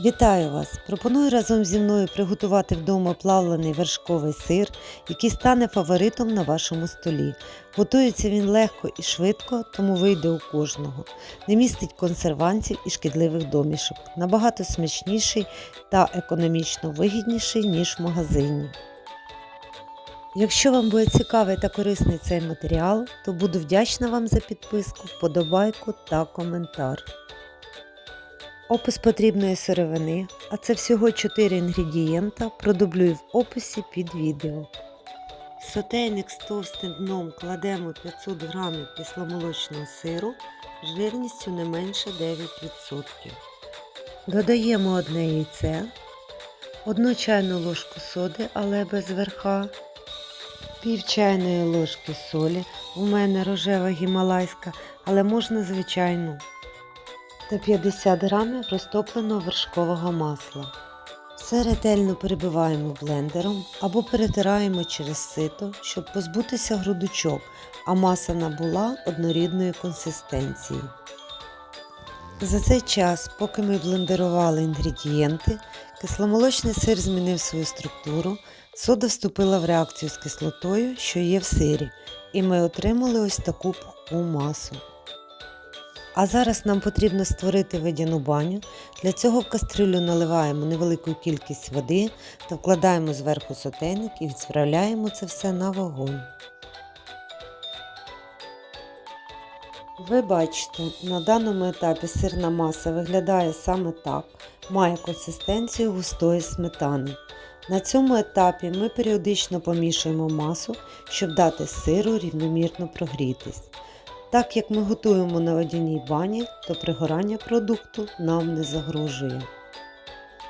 Вітаю вас! Пропоную разом зі мною приготувати вдома плавлений вершковий сир, який стане фаворитом на вашому столі. Готується він легко і швидко, тому вийде у кожного. Не містить консервантів і шкідливих домішок. Набагато смачніший та економічно вигідніший, ніж в магазині. Якщо вам буде цікавий та корисний цей матеріал, то буду вдячна вам за підписку, вподобайку та коментар. Опис потрібної сировини, а це всього 4 інгредієнта, продублюю в описі під відео. Сотейник з товстим дном кладемо 500 г кисломолочного сиру жирністю не менше 9%. Додаємо одне яйце, 1 чайну ложку соди, але без верха, пів чайної ложки солі, у мене рожева гімалайська, але можна звичайну та 50 грамів розтопленого вершкового масла. Все ретельно перебиваємо блендером або перетираємо через сито, щоб позбутися грудочок, а маса набула однорідної консистенції. За цей час, поки ми блендерували інгредієнти, кисломолочний сир змінив свою структуру, сода вступила в реакцію з кислотою, що є в сирі, і ми отримали ось таку пухку масу. А зараз нам потрібно створити водяну баню. Для цього в кастрюлю наливаємо невелику кількість води та вкладаємо зверху сотейник і відправляємо це все на вогонь. Ви бачите, на даному етапі сирна маса виглядає саме так, має консистенцію густої сметани. На цьому етапі ми періодично помішуємо масу, щоб дати сиру рівномірно прогрітись. Так як ми готуємо на водяній бані, то пригорання продукту нам не загрожує.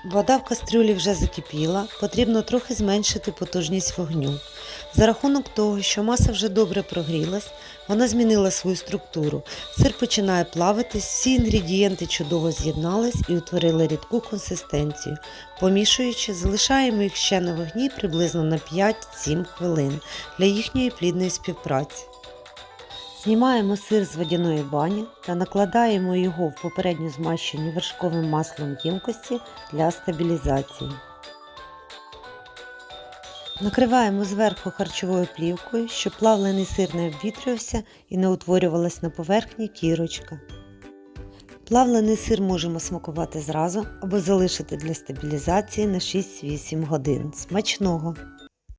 Вода в кастрюлі вже закипіла, потрібно трохи зменшити потужність вогню. За рахунок того, що маса вже добре прогрілась, вона змінила свою структуру. Сир починає плавитись, всі інгредієнти чудово з'єднались і утворили рідку консистенцію. Помішуючи, залишаємо їх ще на вогні приблизно на 5-7 хвилин для їхньої плідної співпраці. Знімаємо сир з водяної бані та накладаємо його в попередньо змащені вершковим маслом ємкості для стабілізації. Накриваємо зверху харчовою плівкою, щоб плавлений сир не обвітрювався і не утворювалась на поверхні кірочка. Плавлений сир можемо смакувати зразу або залишити для стабілізації на 6-8 годин. Смачного!